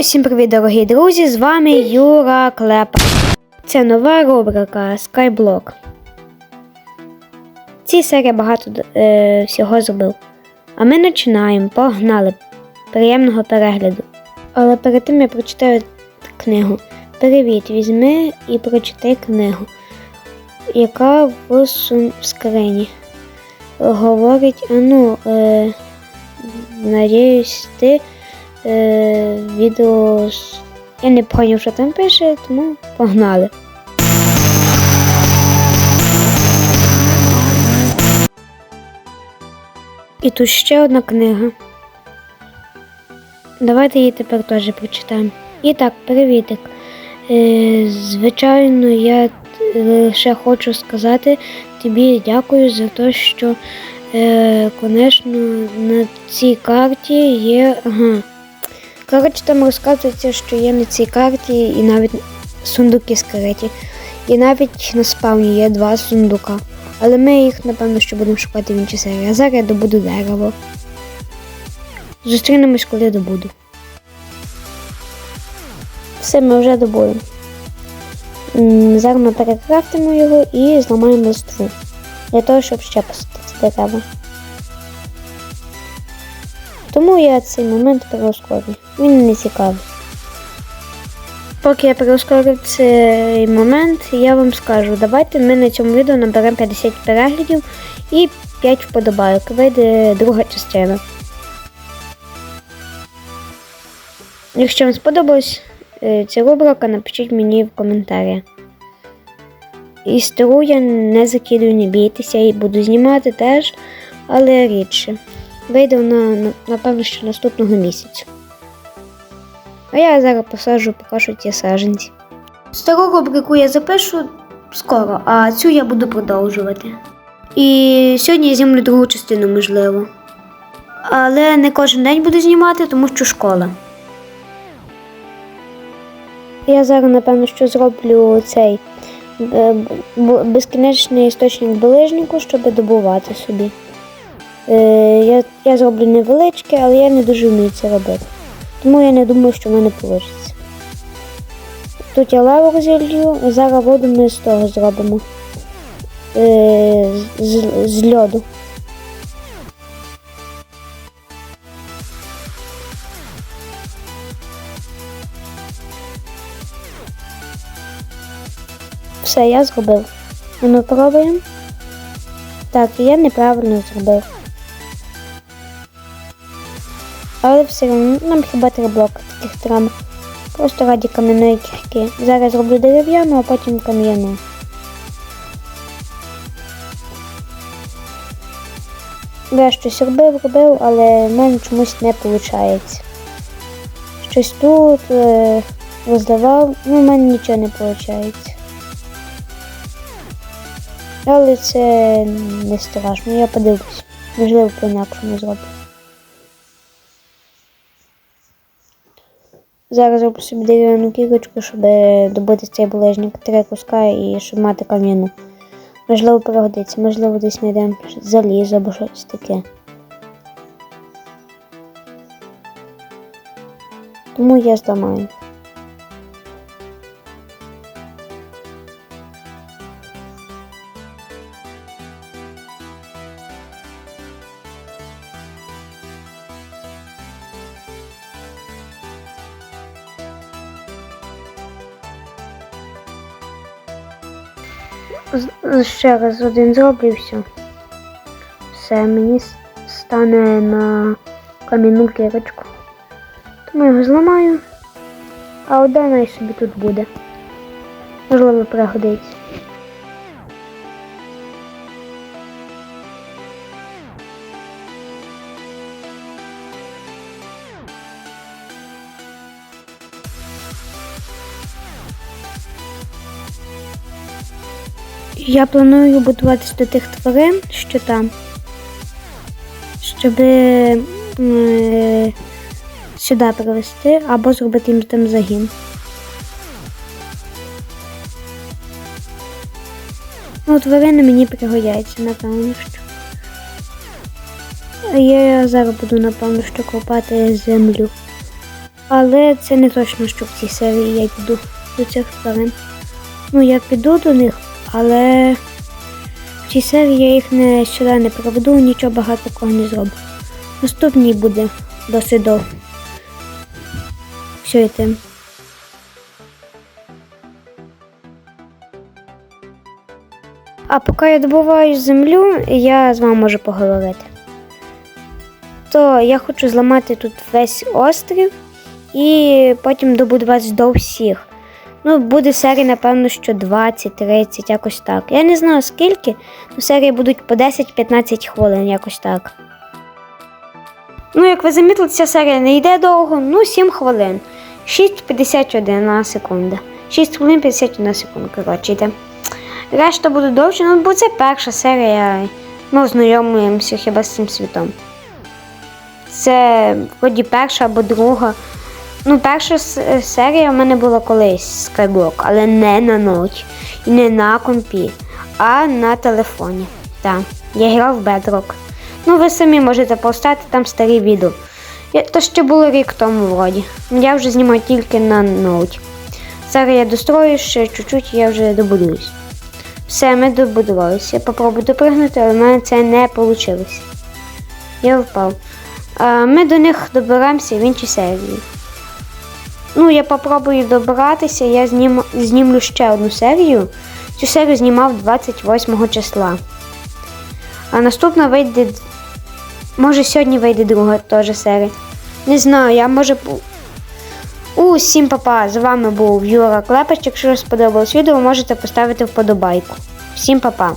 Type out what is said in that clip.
Усім привіт, дорогі друзі! З вами Юра Клепа. Це нова рубрика Skyblock. Цій серії багато е, всього зробив. А ми починаємо. Погнали! Приємного перегляду. Але перед тим я прочитаю книгу. Привіт, візьми і прочитай книгу, яка в сум- скрині. Говорить, ну, е, надіюсь, ти е, відео. з- Я не поняв, що там пише, тому погнали. І тут ще одна книга. Давайте її тепер теж прочитаємо. І так, привітик. Е, звичайно, я лише хочу сказати тобі дякую за те, що, е, конечно, на цій карті є. Ага. Коротше, там розказується, що є на цій карті і навіть сундуки скриті. І навіть на спавні є два сундука. Але ми їх, напевно, що будемо шукати в іншій серії. А зараз я добуду дерево. Зустрінемось, коли добуду. Все, ми вже добули. Зараз ми перекрафтимо його і зламаємо листву. Для того, щоб ще посадити дерева. Тому я цей момент перескорю. Він не цікавий. Поки я перескорю цей момент, я вам скажу, давайте ми на цьому відео наберемо 50 переглядів і 5 вподобайок. Вийде друга частина. Якщо вам сподобалась е, ця рубрика, напишіть мені в коментарі. Стару я не закидую, не бійтеся, і буду знімати теж, але рідше. Вийде вона, напевно, що наступного місяця. А я зараз посаджу, покажу ті саджанці. Стару рубрику я запишу скоро, а цю я буду продовжувати. І сьогодні я знімлю другу частину, можливо. Але не кожен день буду знімати, тому що школа. Я зараз, напевно, що зроблю цей е, безкінечний істочник булижнику, щоб добувати собі. Е, я, я зроблю невеличке, але я не дуже вмію це робити. Тому я не думаю, що в мене вийде. Тут я лаву розілью, зараз воду ми з того зробимо. Е, з, з льоду. Все, я зробив. Ми пробуємо. Так, я неправильно зробив. Але все одно нам хіба три блоки таких треба. Просто раді кам'яної кірки. Зараз зроблю дерев'яну, а потім кам'яну. Я щось робив, робив, але в мене чомусь не виходить. Щось тут е, розливав, ну в мене нічого не виходить. Але це не страшно, я подивлюсь. Можливо, по-інакшому зроблю. Зараз роблю собі дерев'яну кірочку, щоб добути цей булежник три куска і щоб мати кам'яну. Можливо, пригодиться, можливо, десь знайдемо залізо або щось таке. Тому я зламаю. Ще раз один зроблю і все. Все, мені стане на кам'яну кірочку. Тому його зламаю, а одна і собі тут буде. Можливо, пригодиться. Я планую будуватись до тих тварин, що там, щоб е, сюди привезти або зробити їм там загін. Ну, тварини мені пригодяться, напевно. що. Я зараз буду, напевно, що копати землю. Але це не точно, що в цій серії я піду до цих тварин. Ну, я піду до них, але в серії я їх не сюди не проведу, нічого багато такого не зроблю. Наступній буде досить довго. Все йти. А поки я добуваю землю, я з вами можу поговорити. То я хочу зламати тут весь острів і потім добудуватися до всіх. Ну, буде серії, напевно, що 20-30, якось так. Я не знаю скільки, але серії будуть по 10-15 хвилин, якось так. Ну, як ви замітили, ця серія не йде довго, ну 7 хвилин. 6,51 секунда. 6 хвилин 51 секунда, коротше, йде. Решта буде довше, ну бо це перша серія. Ми ознайомуємося хіба з цим світом. Це вроді перша або друга. Ну, перша серія в мене була колись Skyblock, але не на ноуті і не на компі, а на телефоні. Так, я грав в Bedrock. Ну, ви самі можете повстати там старі відео. То ще було рік тому вроді. Я вже знімаю тільки на ноуті. Зараз я дострою ще чуть-чуть, я вже добудуюсь. Все, ми добудувалися. Я попробую допригнути, але в мене це не вийшло. Я впав. Ми до них доберемося в іншій серії. Ну, я попробую добратися, я знім, знімлю ще одну серію. Цю серію знімав 28 числа. А наступна вийде. Може, сьогодні вийде друга теж серія. Не знаю, я може. Усім папа! З вами був Юра Клепач. Якщо сподобалось відео, можете поставити вподобайку. Всім папа!